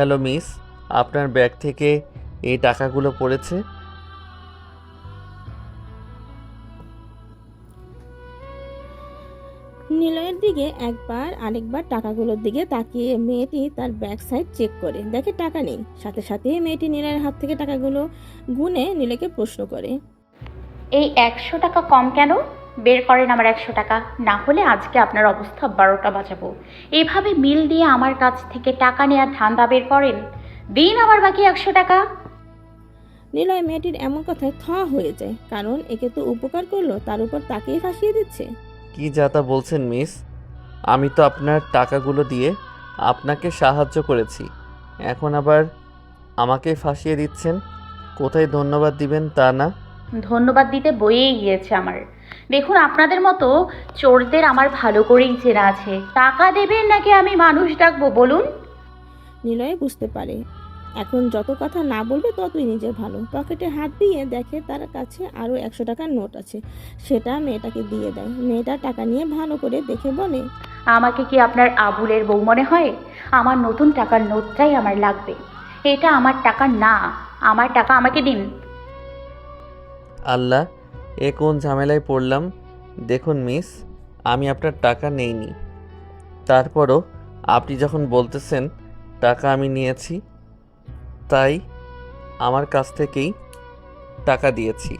Hello miss আপনার bag থেকে এই টাকাগুলো পড়েছে? নিলয়ের দিকে একবার আরেকবার টাকাগুলোর দিকে তাকিয়ে মেয়েটি তার ব্যাক সাইড চেক করে দেখে টাকা নেই। সাথে সাথে মেয়েটি নিলয়ের হাত থেকে টাকাগুলো গুনে নিলয়কে প্রশ্ন করে এই একশো টাকা কম কেন? বের করেন আমার একশো টাকা। না হলে আজকে আপনার অবস্থা বারোটা বাজাবো। এভাবে মিল দিয়ে আমার কাছ থেকে টাকা নেওয়ার ধান্দা বের করেন? দিন আমার বাকি একশো টাকা। নিলয় মেয়েটির এমন কথায় থ হয়ে যায় কারণ একে তো উপকার করল তার উপর তাকেই ফাঁসিয়ে দিচ্ছে। কি যা তা বলছেন মিস? আমি তো আপনার টাকাগুলো দিয়ে আপনাকে সাহায্য করেছি। এখন আবার আমাকে ফাঁসিয়ে দিচ্ছেন? কোথায় ধন্যবাদ দিবেন তা না? ধন্যবাদ দিতে বইয়েই গিয়েছে আমার। দেখুন আপনাদের মতো চোরদের আমার ভালো করেই চেনা আছে। টাকা দেবেন নাকি আমি মানুষ ডাকবো বলুন? নিলয় বুঝতে পারে। এখন যত কথা না বলবে ততই নিজের ভালো। পকেটে হাত দিয়ে দেখে তার কাছে আরও একশো টাকার নোট আছে। সেটা মেয়েটাকে দিয়ে দেয়। মেয়েটা টাকা নিয়ে ভালো করে দেখে বলে আমাকে কি আপনার আবুলের বউ মনে হয়? আমার নতুন টাকার নোটটাই আমার লাগবে। এটা আমার টাকা না। আমার টাকা আমাকে দিন। আল্লাহ এ কোন ঝামেলায় পড়লাম? দেখুন মিস আমি আপনার টাকা নেইনি। তারপরও আপনি যখন বলতেছেন টাকা আমি নিয়েছি তাই আমার কাছ থেকেই টাকা দিয়েছি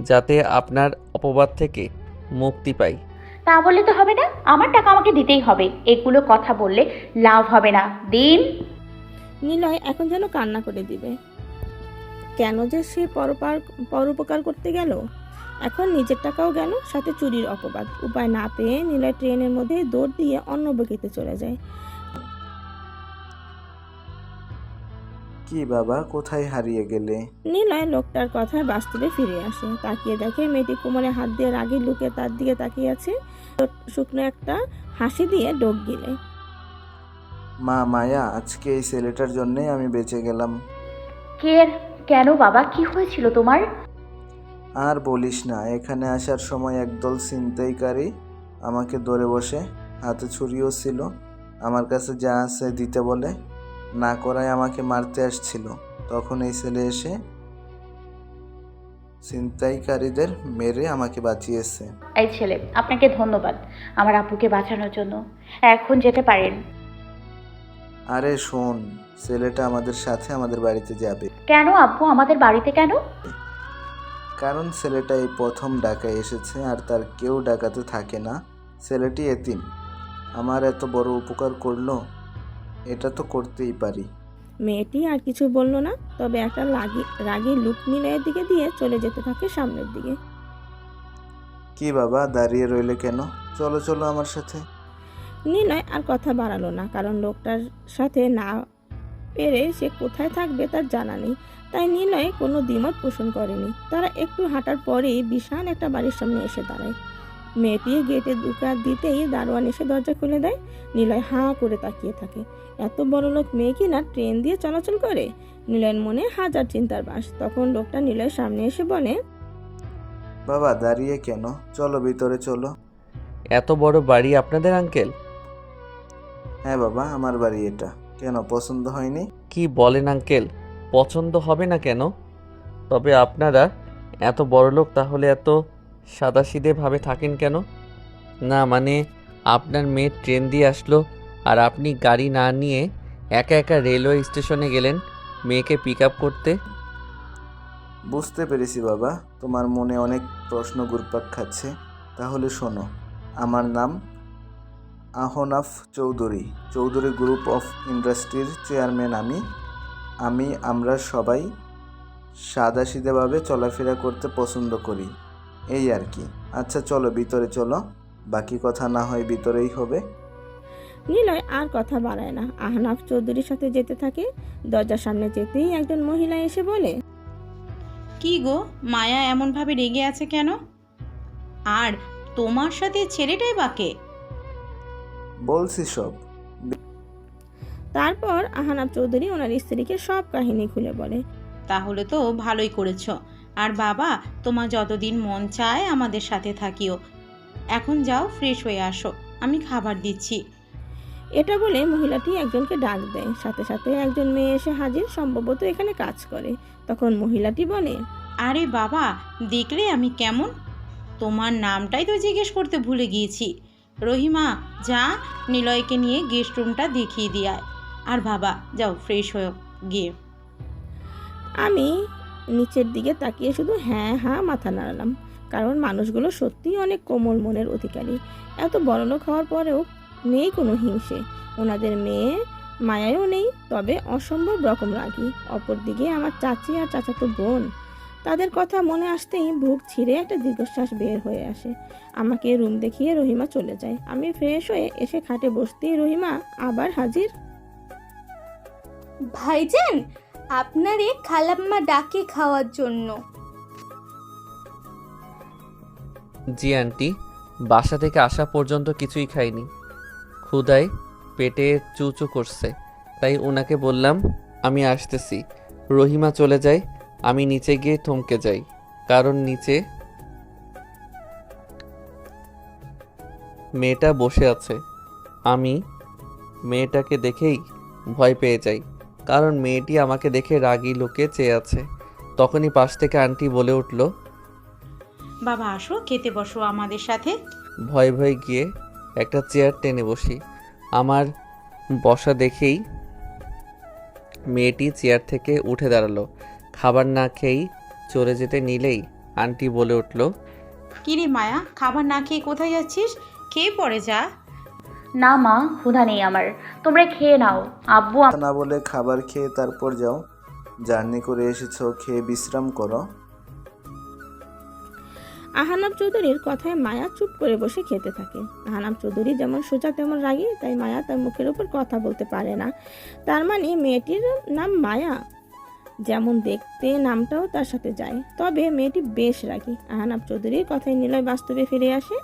যাতে আপনার অপবাদ থেকে মুক্তি পাই। তা বললে তো হবে না আমার টাকা আমাকে দিতেই হবে। এগুলো কথা বললে লাভ হবে না। দিন। নিলয় এখন যেন কান্না করে দিবে। কেন যে সে পরপার পরোপকার করতে গেল? এখন নিজের টাকাও গেল সাথে চুরির অপবাদ। উপায় না পেয়ে নিলয় ট্রেনের মধ্যে দৌড় দিয়ে অন্য বগিতে চলে যায়। কি বাবা কোথায় হারিয়ে গেলে? নিলয় লোকটার কথায় বাস্তবে ফিরে আসে। তাকিয়ে দেখে মেয়েটি কোমরে হাত দিয়ে রাগি লুকে তার দিকে তাকিয়ে আছে। তো শুকনো একটা হাসি দিয়ে ডোক গিলে। মা মায়া আজকে এই ছেলেটার জন্যই আমি বেঁচে গেলাম। কে কেন বাবা? কি হয়েছিল তোমার? আর বলিস না এখানে আসার সময় একদল ছিনতাইকারী আমাকে ধরে বসে হাতে ছুরিও ছিল আমার কাছে যা আছে দিতে বলে না করায় আমাকে মারতে আসছিল। তখন এই ছেলে এসে ছিনতাইকারীদের মেরে আমাকে বাঁচিয়েছে। এই ছেলে আপনাকে ধন্যবাদ আমার আপুকে বাঁচানোর জন্য। এখন যেতে পারেন। আরে শোন ছেলেটা আমাদের সাথে আমাদের বাড়িতে যাবে। কেন আব্বু আমাদের বাড়িতে কেন? কারণ ছেলেটা এই প্রথম ঢাকায় এসেছে আর তার কেউ ডাকাতে থাকে না। ছেলেটি এতিম। আমার এত বড় উপকার করল এটা তো করতেই পারি। মেয়েটি আর কিছু বলল না তবে একটা লাগি রাগি লুক নিলয়ের দিকে দিয়ে চলে যেতে থাকে সামনের দিকে। কি বাবা দাঁড়িয়ে রইলে কেন? চলো চলো আমার সাথে। নিলয় আর কথা বাড়ালো না কারণ লোকটার সাথে না পেরে সে কোথায় থাকবে তার জানা নেই। তাই নিলয় কোনো দ্বিমত পোষণ করেনি। তারা একটু হাঁটার পরেই বিশাল একটা বাড়ির সামনে এসে দাঁড়ায়। মেয়েটি গেটে দুকা দিতেই দারোয়ান এসে দরজা খুলে দেয়। নিলয় হাঁ করে তাকিয়ে থাকে। এত বড় লোক মেয়ে কি না ট্রেন দিয়ে চলাচল করে? নিলয়ের মনে হাজার চিন্তার বাস। তখন লোকটা নিলয়ের সামনে এসে বলে বাবা দাঁড়িয়ে কেন? চলো ভিতরে চলো। এত বড় বাড়ি আপনাদের আঙ্কেল? হ্যাঁ বাবা আমার বাড়ি এটা। কেন পছন্দ হয়নি? কি বলেন আঙ্কেল পছন্দ হবে না কেন? তবে আপনারা এত বড় লোক তাহলে এত সাদাসিধেভাবে থাকেন কেন? না মানে আপনার মেয়ে ট্রেন দিয়ে আসলো আর আপনি গাড়ি না নিয়ে একা একা রেলওয়ে স্টেশনে গেলেন মেয়েকে পিক আপ করতে? বুঝতে পেরেছি বাবা তোমার মনে অনেক প্রশ্ন ঘুরপাক খাচ্ছে। তাহলে শোনো আমার নাম আহনাফ চৌধুরী চৌধুরী গ্রুপ অফ ইন্ডাস্ট্রির চেয়ারম্যান আমি। আমি আমরা সবাই সাদাসিধেভাবে চলাফেরা করতে পছন্দ করি। এই আর কি। আচ্ছা চলো ভিতরে চলো। বাকি কথা না হয় ভিতরেই হবে। নিলয় আর কথা বাড়ায় না। আহনাফ চৌধুরীর সাথে যেতে থাকে। দরজার সামনে যেতেই একজন মহিলা এসে বলে কি গো মায়া এমনভাবে রেগে আছে কেন? আর তোমার সাথে ছেলেটাই বাকে বলছি সব। তারপর আহনাফ চৌধুরী ওনার স্ত্রীকে সব কাহিনী খুলে বলে। তাহলে তো ভালোই করেছ। আর বাবা তোমার যতদিন মন চায় আমাদের সাথে থাকিও। এখন যাও ফ্রেশ হয়ে আসো। আমি খাবার দিচ্ছি। এটা বলে মহিলাটি একজনকে ডাক দেয়। সাথে সাথে একজন মেয়ে এসে হাজির। সম্ভবত এখানে কাজ করে। তখন মহিলাটি বলে আরে বাবা দেখলে আমি কেমন? তোমার নামটাই তো জিজ্ঞেস করতে ভুলে গিয়েছি। রহিমা, যা নিলয়কে নিয়ে গেস্ট রুমটা দেখিয়ে দিয়ে আর বাবা, যাও ফ্রেশ হয়ে গিয়ে। আমি নিচের দিকে তাকিয়ে শুধু হ্যাঁ হ্যাঁ মাথা নাড়ালাম, কারণ মানুষগুলো সত্যিই অনেক কোমল মনের অধিকারী। এত বড়লোক হওয়ার পরেও নেই কোনো হিংসে। ওনাদের মেয়ে মায়াও নেই, তবে অসম্ভব রকম রাগী। অপরদিকে আমার চাচি আর চাচাতো বোন। তাদের কথা মনে আসতেই বুক ছিঁড়ে একটা দীর্ঘশ্বাস বের হয়ে আসে। আমাকে রুম দেখিয়ে রহিমা চলে যায়। আমি ফ্রেশ হয়ে এসে খাটে বসতেই রহিমা আবার হাজির। ভাইজান আপনারে খালাম্মা ডাকে খাওয়ার জন্য। জি আন্টি। বাসা থেকে আসা পর্যন্ত কিছুই খাইনি। ক্ষুদায় পেটে চুচু করছে। তাই ওনাকে বললাম আমি আসতেছি। রহিমা চলে যায় আমি নিচে গিয়ে থমকে যাই কারণ নিচে মেয়েটা বসে আছে। আমি মেয়েটাকে দেখেই ভয় পেয়ে যাই কারণ মেয়েটি আমাকে দেখে রাগী লোকে চেয়ে আছে। তখনই পাশ থেকে আন্টি বলে উঠল বাবা আসো খেতে বসো আমাদের সাথে। ভয় ভয়ে গিয়ে একটা চেয়ার টেনে বসি। আমার বসা দেখেই মেয়েটি চেয়ার থেকে উঠে দাঁড়াল। খাবার না খেয়েই চলে যেতে নিলেই আন্টি বলে উঠল কিরে মায়া খাবার না খেয়ে কোথায় যাচ্ছিস? খেয়ে পড়ে যা। না মা ক্ষুধা নেই আমার। তোমরা খেয়ে নাও। আব্বু আম- না বলে খাবার খেয়ে তারপর যাও। জার্নি করে এসেছ খেয়ে বিশ্রাম করো। আহানাব চৌধুরীর কথায় মায়া চুপ করে বসে খেতে থাকে। আহানাব চৌধুরী যেমন সোজা তেমন রাগী তাই মায়া তার মুখের উপর কথা বলতে পারে না। তার মানে মেয়েটির নাম মায়া। যেমন দেখতে নামটাও তার সাথে যায়। তবে মেয়েটি বেশ রাগী। আহানাব চৌধুরীর কথায় নিলয় বাস্তবে ফিরে আসে।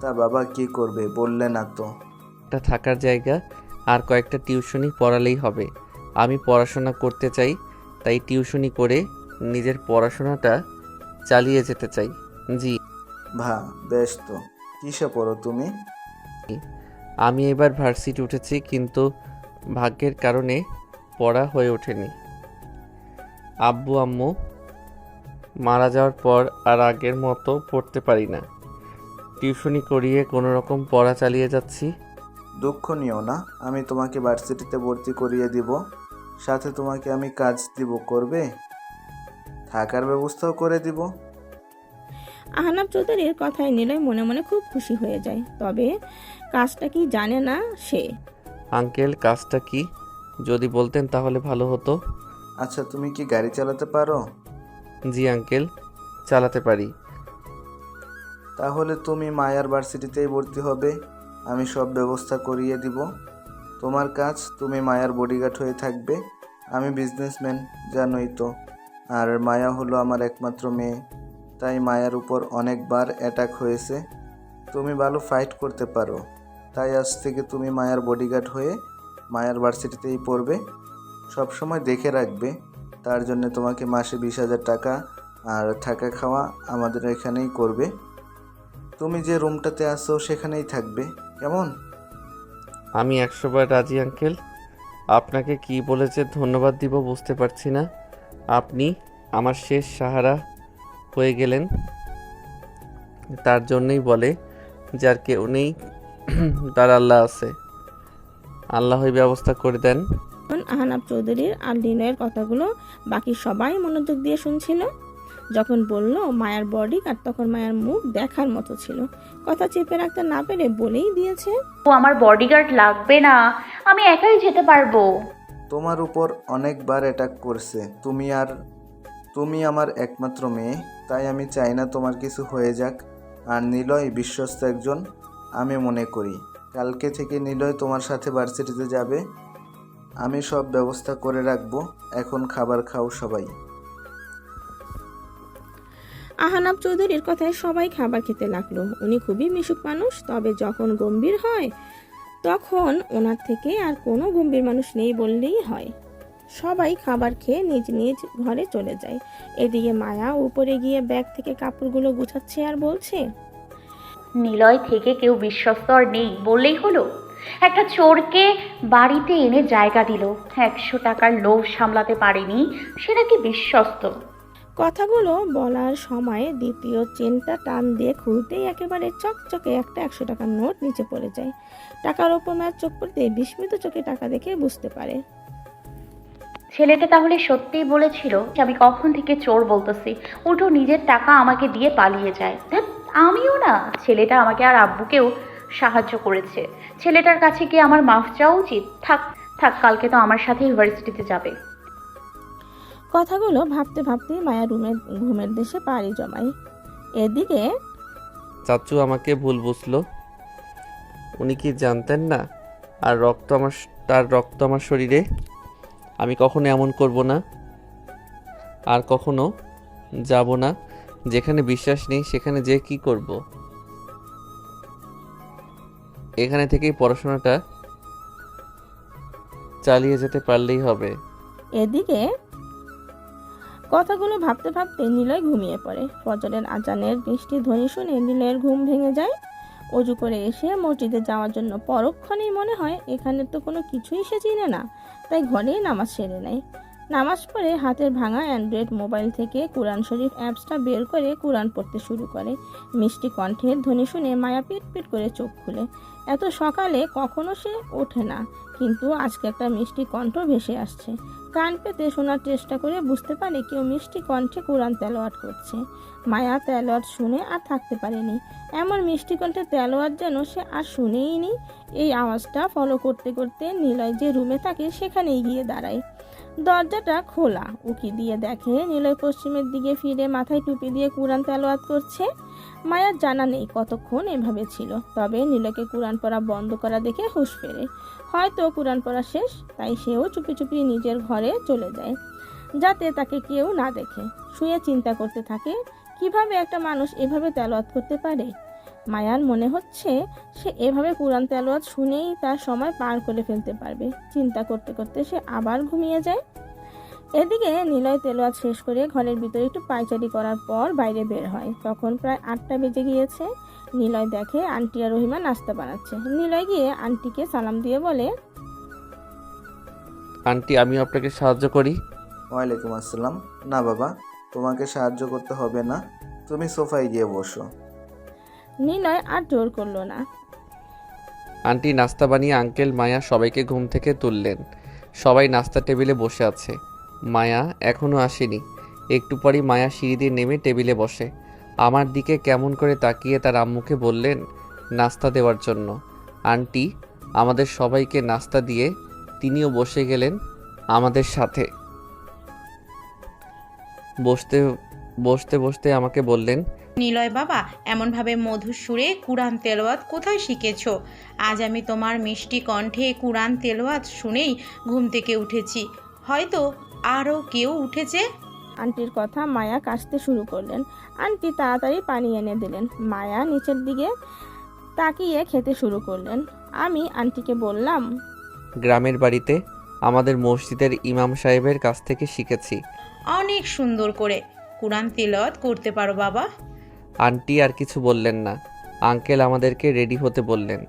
তা বাবা কি করবে? বললে না তো। একটা থাকার জায়গা আর কয়েকটা টিউশনি পড়ালেই হবে। আমি পড়াশোনা করতে চাই তাই টিউশনি করে নিজের পড়াশোনাটা চালিয়ে যেতে চাই। জি। ভা বেশ তো। কিসে পড়ো তুমি? আমি এবার ভার্সিটি উঠেছি কিন্তু ভাগ্যের কারণে পড়া হয়ে ওঠেনি। আব্বু আম্মু মারা যাওয়ার পর আর আগের মতো পড়তে পারি না। টিউশনি করিয়ে কোনো রকম পড়া চালিয়ে যাচ্ছি। দুঃখ নিও না আমি তোমাকে ভার্সিটিতে ভর্তি করিয়ে দিব সাথে তোমাকে আমি কাজ দিব করবে? থাকার ব্যবস্থাও করে দিব। আহনাব চৌধুরীর কথায় নিলয় মনে মনে খুব খুশি হয়ে যায় তবে কাজটা কি জানে না সে? আঙ্কেল কাজটা কি? যদি বলতেন তাহলে ভালো হতো। আচ্ছা তুমি কি গাড়ি চালাতে পারো? জি আঙ্কেল চালাতে পারি। তাহলে তুমি মায়ার ভার্সিটিতেই ভর্তি হবে। আমি সব ব্যবস্থা করিয়ে দিব। তোমার কাজ তুমি মায়ার বডিগার্ড হয়ে থাকবে। আমি বিজনেসম্যান জানোই তো। আর মায়া হলো আমার একমাত্র মেয়ে। তাই মায়ার উপর অনেকবার অ্যাটাক হয়েছে। তুমি ভালো ফাইট করতে পারো। তাই আজ থেকে তুমি মায়ার বডিগার্ড হয়ে মায়ার ভার্সিটিতেই পড়বে। সব সময় দেখে রাখবে। তার জন্য তোমাকে মাসে বিশ হাজার টাকা আর থাকা খাওয়া আমাদের এখানেই করবে। তুমি যে রুমটাতে আসো সেখানেই থাকবে। কেমন? আমি একশোবার রাজি, আঙ্কেল। আপনাকে কি বলে যে ধন্যবাদ দিব বুঝতে পারছি না। আপনি আমার শেষ সাহারা হয়ে গেলেন। তার জন্যই বলে, যার কেউ নেই, তার আল্লাহ আছে। আল্লাহই ব্যবস্থা করে দেন। আহনাব চৌধুরীর আর নিলয়ের কথাগুলো বাকি সবাই মনোযোগ দিয়ে শুনছিল। যখন বলল মায়ার বডি আর তখন মায়ার মুখ দেখার মতো ছিল। কথা চেপে রাখতে না পেরে বলেই দিয়েছে ও আমার বডিগার্ড লাগবে না আমি একাই যেতে পারব। তোমার উপর অনেকবার অ্যাটাক করছে। তুমি আর তুমি আমার একমাত্র মেয়ে তাই আমি চাই না তোমার কিছু হয়ে যাক। আর নিলয় বিশ্বস্ত একজন আমি মনে করি। কালকে থেকে নিলয় তোমার সাথে ভার্সিটিতে যাবে। আমি সব ব্যবস্থা করে রাখব এখন খাবার খাও সবাই। আহানাব চৌধুরীর কথায় সবাই খাবার খেতে লাগল। উনি খুবই মিশুক মানুষ তবে যখন গম্ভীর হয় তখন ওনার থেকে আর কোনো গম্ভীর মানুষ নেই বললেই হয়। সবাই খাবার খেয়ে নিজ নিজ ঘরে চলে যায়। এদিকে মায়া উপরে গিয়ে ব্যাগ থেকে কাপড়গুলো গুছাচ্ছে আর বলছে নিলয় থেকে কেউ বিশ্বস্ত আর নেই বললেই হলো? একটা চোরকে বাড়িতে এনে জায়গা দিল। একশো টাকার লোভ সামলাতে পারেনি সেটা কি বিশ্বস্ত? কথাগুলো বলার সময় দ্বিতীয় চেনটা টান দিয়ে খুলতেই একেবারে চকচকে একটা একশো টাকার নোট নিচে পড়ে যায়। টাকার ওপর মায়ের চোখ পড়তে বিস্মিত চোখে টাকা দেখে বুঝতে পারে। ছেলেটা তাহলে সত্যিই বলেছিল যে আমি কখন থেকে চোর বলতেছি। উল্টো নিজের টাকা আমাকে দিয়ে পালিয়ে যায়। আমিও না। ছেলেটা আমাকে আর আব্বুকেও সাহায্য করেছে। ছেলেটার কাছে কি আমার মাফ চাওয়া উচিত। থাক থাক কালকে তো আমার সাথে ইউনিভার্সিটিতে যাবে। কথাগুলো ভাবতে ভাবতেই মায়া রুমের ঘুমের দেশে পাড়ি জমায়। এদিকে চাচু আমাকে ভুল বুঝলো। উনি কি জানতেন না? আর রক্ত আমার তার রক্ত আমার শরীরে? আমি কখনো এমন করব না। আর কখনো যাব না। যেখানে বিশ্বাস নেই সেখানে যে কি করব? এখানে থেকেই পড়াশোনাটা চালিয়ে যেতে পারলেই হবে। এদিকে কথাগুলো ভাবতে ভাবতে নিলয় ঘুমিয়ে পড়ে। ফজরের আজানের মিষ্টি ধ্বনি শুনে নিলয়ের ঘুম ভেঙে যায়। অজু করে এসে মসজিদে যাওয়ার জন্য পরক্ষণেই মনে হয় এখানে তো কোনো কিছুই সে চিনে না, তাই ঘরেই নামাজ সেরে নেয়। নামাজ পড়ে হাতের ভাঙা অ্যান্ড্রয়েড মোবাইল থেকে কোরআন শরীফ অ্যাপসটা বের করে কোরআন পড়তে শুরু করে। মিষ্টি কণ্ঠের ধ্বনি শুনে মায়া পিট পিট করে চোখ খুলে। এত সকালে কখনো সে ওঠে না, কিন্তু আজকে একটা মিষ্টি কণ্ঠ ভেসে আসছে। কান পেতে শোনার চেষ্টা করে বুঝতে পারে কেউ মিষ্টি কণ্ঠে কোরআন তেলাওয়াত করছে। মায়া তেলাওয়াত শুনে আর থাকতে পারেনি। এমন মিষ্টি কণ্ঠে তেলাওয়াত যেন সে আর শুনেই নি। এই আওয়াজটা ফলো করতে করতে নিলয় যে রুমে থাকে সেখানেই গিয়ে দাঁড়ায়। দরজাটা খোলা। উকি দিয়ে দেখে নিলয় পশ্চিমের দিকে ফিরে মাথায় টুপি দিয়ে কোরআন তেলাওয়াত করছে। মায়ার জানা নেই কতক্ষণ এভাবে ছিল। তবে নীলকে কোরআন পড়া বন্ধ করা দেখে হুঁশ ফেরে। হয়তো কোরআন পড়া শেষ, তাই সেও চুপি চুপি নিজের ঘরে চলে যায়, যাতে তাকে কেউ না দেখে। শুয়ে চিন্তা করতে থাকে, কীভাবে একটা মানুষ এভাবে তেলোয়াত করতে পারে? মায়ার মনে হচ্ছে সে এভাবে কোরআন তেলোয়াত শুনেই তার সময় পার করে ফেলতে পারবে। চিন্তা করতে করতে সে আবার ঘুমিয়ে যায়। এদিকে নিলয় তেলোয়াত শেষ করে ঘরের ভিতরে একটু পায়চারি করার পর বাইরে বের হয়। তখন প্রায় আটটা বেজে গিয়েছে। নিলয় দেখে আন্টি আর রহিমা নাস্তা বানাচ্ছে। নিলয় গিয়ে আন্টিকে সালাম দিয়ে বলে আন্টি আমিও আপনাকে সাহায্য করি। ওয়ালাইকুম আসসালাম। না বাবা তোমাকে সাহায্য করতে হবে না। তুমি সোফায় গিয়ে বসো। নিলয় আর জোর করল না। আন্টি নাস্তা বানিয়ে আঙ্কেল, মায়া সবাইকে ঘুম থেকে তুললেন। সবাই নাস্তা টেবিলে বসে আছে। মায়া এখনও আসেনি। একটু পরই মায়া সিঁড়ি দিয়ে নেমে টেবিলে বসে। আমার দিকে কেমন করে তাকিয়ে তার আম্মুকে বললেন, নাস্তা দেওয়ার জন্য। আন্টি, আমাদের সবাইকে নাস্তা দিয়ে তিনিও বসে গেলেন আমাদের সাথে। বসতে বসতে বসতে আমাকে বললেন নিলয় বাবা এমনভাবে মধুর সুরে কুরআন তেলাওয়াত কোথায় শিখেছ? আজ আমি তোমার মিষ্টি কণ্ঠে কুরআন তেলাওয়াত শুনেই ঘুম থেকে উঠেছি। হয়তো আরও কেউ উঠেছে? আন্টির কথা মায়া কাশতে শুরু করলেন। আন্টি তাড়াতাড়ি পানি এনে দিলেন। মায়া নিচের দিকে তাকিয়ে খেতে শুরু করলেন। আমি আন্টিকে বললাম গ্রামের বাড়িতে আমাদের মসজিদের ইমাম সাহেবের কাছ থেকে শিখেছি। অনেক সুন্দর করে কোরআন তেলাওয়াত করতে পারো বাবা। আন্টি আর কিছু বললেন না। আঙ্কেল আমাদেরকে রেডি হতে বললেন।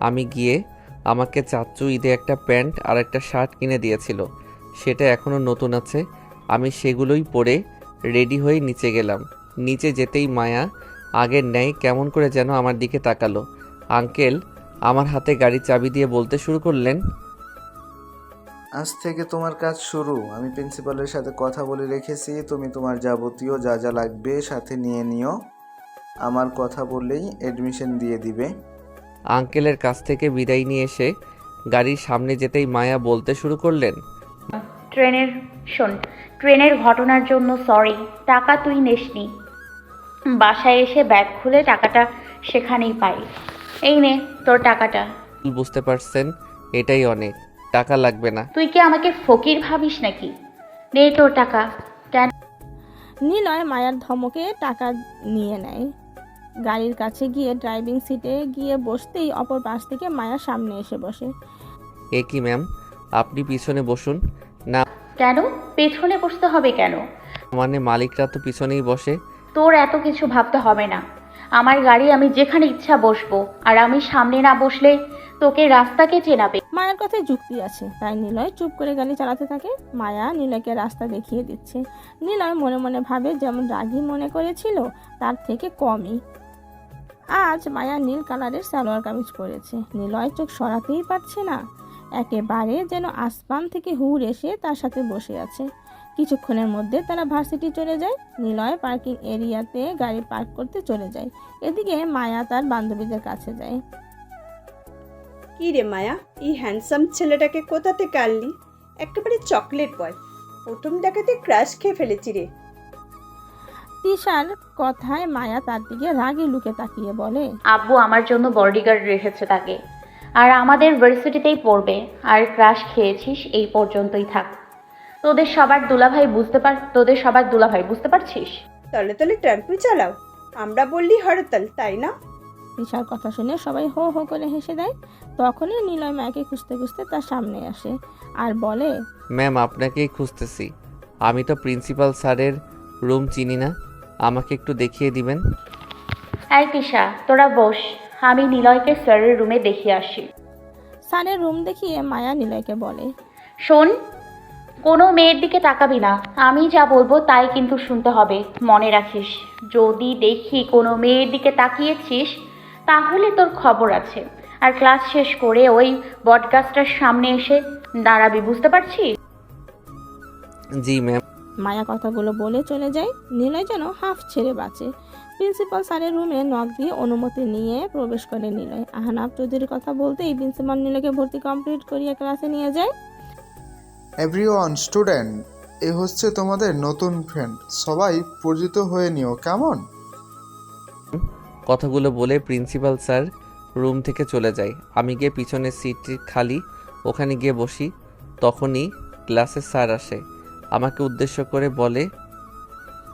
আমি গিয়ে আমাকে চাচ্চু ঈদে একটা প্যান্ট আর একটা শার্ট কিনে দিয়েছিল। সেটা এখনও নতুন আছে। আমি সেগুলোই পরে রেডি হয়ে নিচে গেলাম। নিচে যেতেই মায়া আগের ন্যায় কেমন করে যেন আমার দিকে তাকালো। আঙ্কেল, আমার হাতে গাড়ির চাবি দিয়ে বলতে শুরু করলেন? আজ থেকে তোমার কাজ শুরু। আমি প্রিন্সিপালের সাথে কথা বলে রেখেছি। তুমি তোমার যাবতীয় যা যা লাগবে সাথে নিয়ে নিও। আমার কথা বললেই অ্যাডমিশন দিয়ে দিবে। আঙ্কেলের কাছ থেকে বিদায় নিয়ে এসে গাড়ির সামনে যেতেই মায়া বলতে শুরু করলেন ট্রেনের শোন ট্রেনের ঘটনার জন্য সরি টাকা তুই নেসনি। বাসায় এসে ব্যাগ খুলে টাকাটা সেখানেই পাই। এই নে তোর টাকাটা। বুঝতে পারছেন এটাই অনেক টাকা লাগবে না। তুই কি আমাকে ফকির ভাবিস নাকি? নে তোর টাকা। কেন? নিলয় মায়ার ধমকে টাকা নিয়ে নেয়। গাড়ির কাছে গিয়ে ড্রাইভিং সিটে গিয়ে বসতেই অপর পাশ থেকে মায়া সামনে এসে বসে। এ কি ম্যাম আপনি পিছনে বসুন। না। কেন? পেছনে বসতে হবে কেন? মানে মালিকরা তো পিছনেই বসে। তোর এত কিছু ভাবতে হবে না। আমার গাড়ি আমি যেখানে ইচ্ছা বসবো আর আমি সামনে না বসলে তোকে রাস্তাকে চেনাবে? মায়ের কথায় যুক্তি আছে তাই নিলয় চুপ করে গাড়ি চালাতে থাকে। মায়া নিলয়কে রাস্তা দেখিয়ে দিচ্ছে। নিলয় মনে মনে ভাবে যেমন রাগী মনে করেছিল তার থেকে কমই। আজ মায়া নীল কালারের সালোয়ার কামিজ পরেছে। নিলয় চোখ সরাতেই পারছে না। একেবারে যেন আসমান থেকে হুর এসে তার সাথে বসে আছে। কিছুক্ষণের মধ্যে তারা ভার্সিটি চলে যায়। নিলয় পার্কিং এরিয়াতে গাড়ি পার্ক করতে চলে যায়। এদিকে মায়া তার বান্ধবীদের কাছে যায়। কি রে মায়া, এই হ্যান্ডসাম ছেলেটাকে কোথা থেকে আনলি? একেবারে চকলেট বয় প্রথম দেখাতে ক্রাশ খেয়ে ফেলেছি রে। তিশার কথায় মায়া তার দিকে রাগে লুকে তাকিয়ে বলে আব্বু আমার জন্য বডিগার্ড রেখেছে তাকে। আর আমাদের ভার্সিটিতেই পড়বে। আর ক্রাশ খেয়েছিস এই পর্যন্তই থাক। তোদের সবার দুলাভাই বুঝতে পার তোদের সবার দুলাভাই বুঝতে পারছিস? তলে তলে টেম্পু চালাও। আমরা বললি হরতাল তাই না? তিশার কথা শুনে সবাই হো হো করে হেসে দেয়। তখনই নিলয় মায়াকে খুঁজতে খুঁজতে তার সামনে আসে আর বলে ম্যাম আপনাকেই খুঁজতেছি। আমি তো প্রিন্সিপাল স্যারের রুম চিনি না। আমাকে একটু দেখিয়ে দিবেন? এই তিশা তোরা বস। আমি নিলয়কে স্যারের রুমে দেখিয়ে আসি। স্যারের রুম দেখিয়ে মায়া নিলয়কে বলে। শোন কোনো মেয়ের দিকে তাকাবি না। আমি যা বলব তাই কিন্তু শুনতে হবে মনে রাখিস। যদি দেখি কোনো মেয়ের দিকে তাকিয়েছিস তাহলে তোর খবর আছে। আর ক্লাস শেষ করে ওই বটগাছটার সামনে এসে দাঁড়াবি বুঝতে পারছিস? জি ম্যাম মায়া কথাগুলো বলে চলে যায়। নিলয় যেন হাফ ছেড়ে বাঁচে। প্রিন্সিপাল স্যারের রুমে নখ দিয়ে অনুমতি নিয়ে প্রবেশ করে নিলয়। আহনাফ চৌধুরীর কথা বলতেই প্রিন্সিপাল নিলয়কে ভর্তি কমপ্লিট করিয়ে ক্লাসে নিয়ে যায়। এভরিওয়ান স্টুডেন্ট এ হচ্ছে তোমাদের নতুন ফ্রেন্ড সবাই পরিচিত হয়ে নিও কেমন? কথাগুলো বলে প্রিন্সিপাল স্যার রুম থেকে চলে যায়। আমি গিয়ে পিছনের সিটটি খালি ওখানে গিয়ে বসি। তখনই ক্লাসের স্যার আসে। আমাকে উদ্দেশ্য করে বলে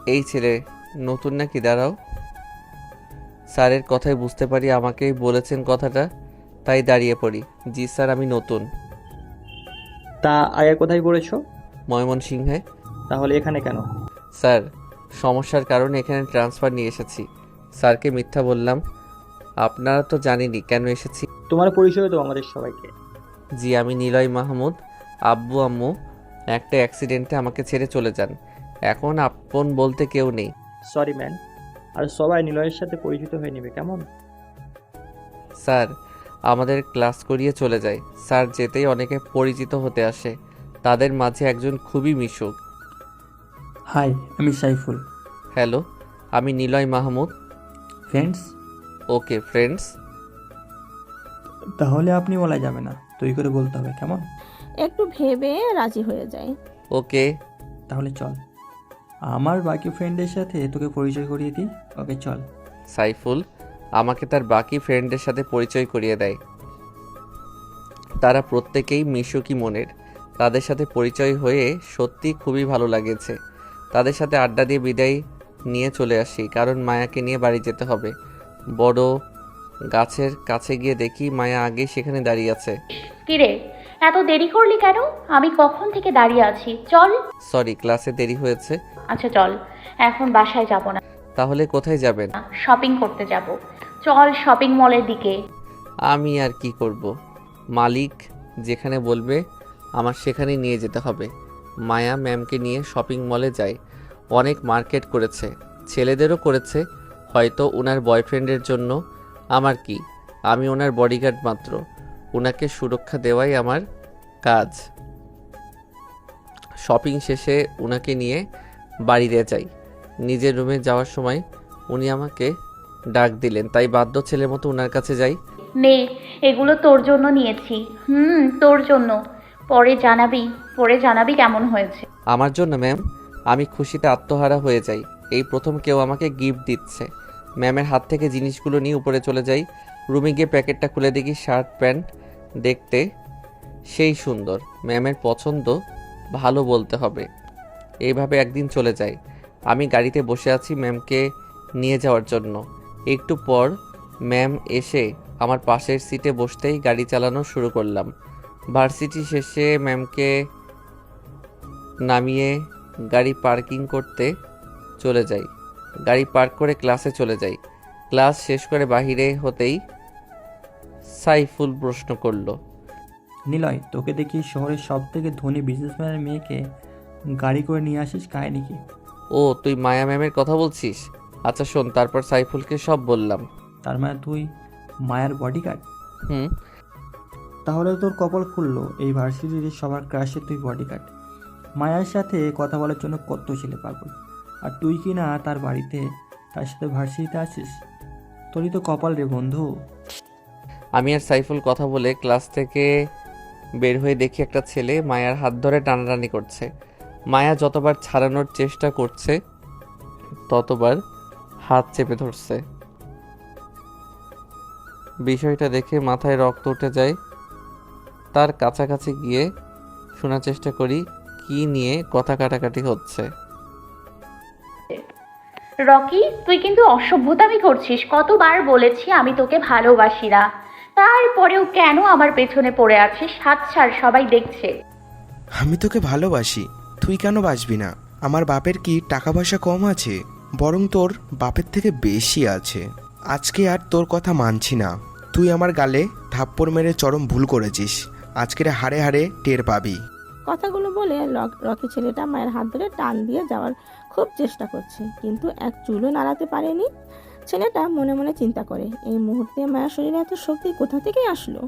এই ছেলে নতুন নাকি? দাঁড়াও। স্যারের কথায় বুঝতে পারি আমাকে বলেছেন কথাটা তাই দাঁড়িয়ে পড়ি। জি স্যার আমি নতুন। তা আগে কোথায় পড়েছো? ময়মনসিংহে। তাহলে এখানে কেন? স্যার সমস্যার কারণে এখানে ট্রান্সফার নিয়ে এসেছি। স্যারকে মিথ্যা বললাম। আপনারা তো জানেনই কেন এসেছি। তোমার পরিচয় তো আমাদের সবাইকে। জি আমি নিলয় মাহমুদ আব্বু আম্মু। একটা অ্যাক্সিডেন্টে আমাকে ছেড়ে চলে যান। এখন আপন বলতে কেউ নেই। সরি ম্যান আর সবাই নিলয়ের সাথে পরিচিত হয়ে নেবে কেমন? স্যার আমাদের ক্লাস করিয়ে চলে যায়। স্যার যেতেই অনেকে পরিচিত হতে আসে। তাদের মাঝে একজন খুবই মিশুক। হাই আমি সাইফুল। হ্যালো আমি Niloy Mahmud. Friends okay friends তাহলে আপনি বলা যাবে না। তুই করে বলতে হবে কেমন? একটু ভেবে রাজি হয়ে যায়। ওকে। তাহলে চল। আমার বাকি ফ্রেন্ডের সাথে তোকে পরিচয় করিয়ে দিই। ওকে চল। সাইফুল আমাকে তার বাকি ফ্রেন্ডের সাথে পরিচয় করিয়ে দেয়। তারা প্রত্যেকেই মিশুকি মনের তাদের সাথে পরিচয় হয়ে সত্যি খুবই ভালো লাগেছে। তাদের সাথে আড্ডা দিয়ে বিদায় নিয়ে চলে আসি কারণ মায়াকে নিয়ে বাড়ি যেতে হবে। বড় গাছের কাছে গিয়ে দেখি মায়া আগে সেখানে দাঁড়িয়ে আছে। কিরে এত দেরি করলি কেন? আমি কখন থেকে দাঁড়িয়ে আছি? চল। সরি ক্লাসে দেরি হয়েছে। আচ্ছা চল। এখন বাসায় যাব না। তাহলে কোথায় যাবেন? শপিং করতে যাব। চল শপিং মলের দিকে। আমি আর কি করব? মালিক যেখানে বলবে আমার সেখানে নিয়ে যেতে হবে। মায়া ম্যামকে নিয়ে শপিং মলে যায়। অনেক মার্কেট করেছে। ছেলেদেরও করেছে। হয়তো ওনার বয়ফ্রেন্ডের জন্য। আমার কি? আমি ওনার বডিগার্ড মাত্র। ওনাকে সুরক্ষা দেওয়াই আমার কাজ। শপিং শেষে ওনাকে নিয়ে বাড়িতে যাই। নিজের রুমে যাওয়ার সময় উনি আমাকে ডাক দিলেন তাই বাধ্য ছেলের মতো ওনার কাছে যাই। নে এগুলো তোর জন্য নিয়েছি। হুম তোর জন্য। পরে জানাবি পরে জানাবি কেমন হয়েছে। আমার জন্য ম্যাম আমি খুশিতে আত্মহারা হয়ে যাই। এই প্রথম কেউ আমাকে গিফট দিচ্ছে। ম্যামের হাত থেকে জিনিসগুলো নিয়ে উপরে চলে যাই। রুমে গিয়ে প্যাকেটটা খুলে দেখি শার্ট প্যান্ট দেখতে সেই সুন্দর। ম্যামের পছন্দ ভালো বলতে হবে। এইভাবে একদিন চলে যায়। আমি গাড়িতে বসে আছি ম্যামকে নিয়ে যাওয়ার জন্য। একটু পর ম্যাম এসে আমার পাশের সিটে বসতেই গাড়ি চালানো শুরু করলাম। ভার্সিটি শেষে ম্যামকে নামিয়ে গাড়ি পার্কিং করতে চলে যাই। গাড়ি পার্ক করে ক্লাসে চলে যাই। ক্লাস শেষ করে বাহিরে হতেই সাইফুল প্রশ্ন করল নিলয় তোকে দেখি শহরের সব থেকে ধনী বিজনেসম্যানের মেয়েকে গাড়ি করে নিয়ে আসিস কাহিনি কি ও তুই মায়া ম্যামের কথা বলছিস? আচ্ছা শোন তারপর সাইফুলকে সব বললাম। তার মানে তুই মায়ার বডিগার্ড হুম। তাহলে তোর কপাল খুললো এই ভার্সিটির সবার ক্রাশে তুই বডিগার্ড মায়ার সাথে কথা বলার জন্য কত ছেলে পাগল। আর তুই কি না তার বাড়িতে তার সাথে ভার্সিটিতে আছিস তোরই তো কপাল রে বন্ধু। আমি আর সাইফুল কথা বলে ক্লাস থেকে বের হয়ে দেখি একটা ছেলে মায়ার হাত ধরে টানাটানি করছে। মায়া যতবার ছাড়ানোর চেষ্টা করছে, ততবার হাত চেপে ধরছে। বিষয়টা দেখে মাথায় রক্ত উঠে যায়। তার কাছাকাছি গিয়ে শোনার চেষ্টা করি, কি নিয়ে কথা কাটাকাটি হচ্ছে। রকি, তুই কিন্তু অসভ্যতামি করছিস। কতবার বলেছি আমি তোকে ভালোবাসি না। তারপরেও কেন আমার পেছনে পড়ে আছিস? হাত ছাড় সবাই দেখছে। আমি তোকে ভালোবাসি তুই কেন বাসবি না? আমার বাপের কি টাকা পয়সা কম আছে? বরং তোর বাপের থেকে বেশি আছে। আজকে আর তোর কথা মানছি না। তুই আমার গালে থাপ্পড় মেরে চরম ভুল করেছিস। আজকের হারে হারে টের পাবি। কথাগুলো বলে লক- রকি ছেলেটা মায়ের হাত ধরে টান দিয়ে যাওয়ার খুব চেষ্টা করছে। কিন্তু এক চুলও নাড়াতে পারেনি। ছেলেটা মনে মনে চিন্তা করে এই মুহূর্তে মায়ের শরীরে এত শক্তি কোথা থেকে আসলো?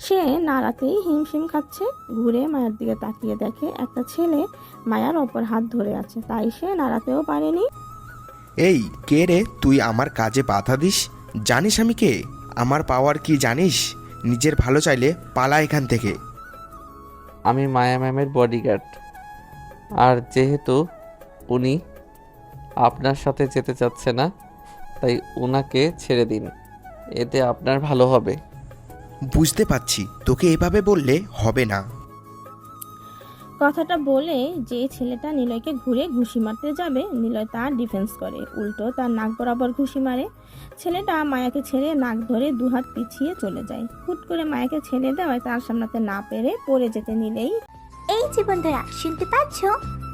সে নাড়াতেই হিমশিম খাচ্ছে ঘুরে মায়ের দিকে তাকিয়ে দেখে একটা ছেলে মায়ার অপর হাত ধরে আছে তাই সে নাড়াতেও পারেনি। এই কে রে? তুই আমার কাজে বাধা দিস? জানিস আমি কে? আমার পাওয়ার কি জানিস? নিজের ভালো চাইলে পালা এখান থেকে। আমি মায়া ম্যামের বডিগার্ড আর যেহেতু উনি আপনার সাথে যেতে চাচ্ছে না তাই ওনাকে ছেড়ে দিন। এতে আপনার ভালো হবে। বুঝতে পারছি তোকে এভাবে বললে হবে না। কথাটা বলে যে ছেলেটা নিলয়কে ঘুরে ঘুষি মারতে যাবে নিলয় তার ডিফেন্স করে। উল্টো তার নাক বরাবর ঘুষি মারে। ছেলেটা মায়াকে ছেড়ে নাক ধরে দুহাত পিছিয়ে চলে যায়। হুট করে মায়াকে ছেড়ে দেওয়ায় তার সামলাতে না পেরে পড়ে যেতে নিলেই এই যে বন্ধুরা শুনতে পাচ্ছ?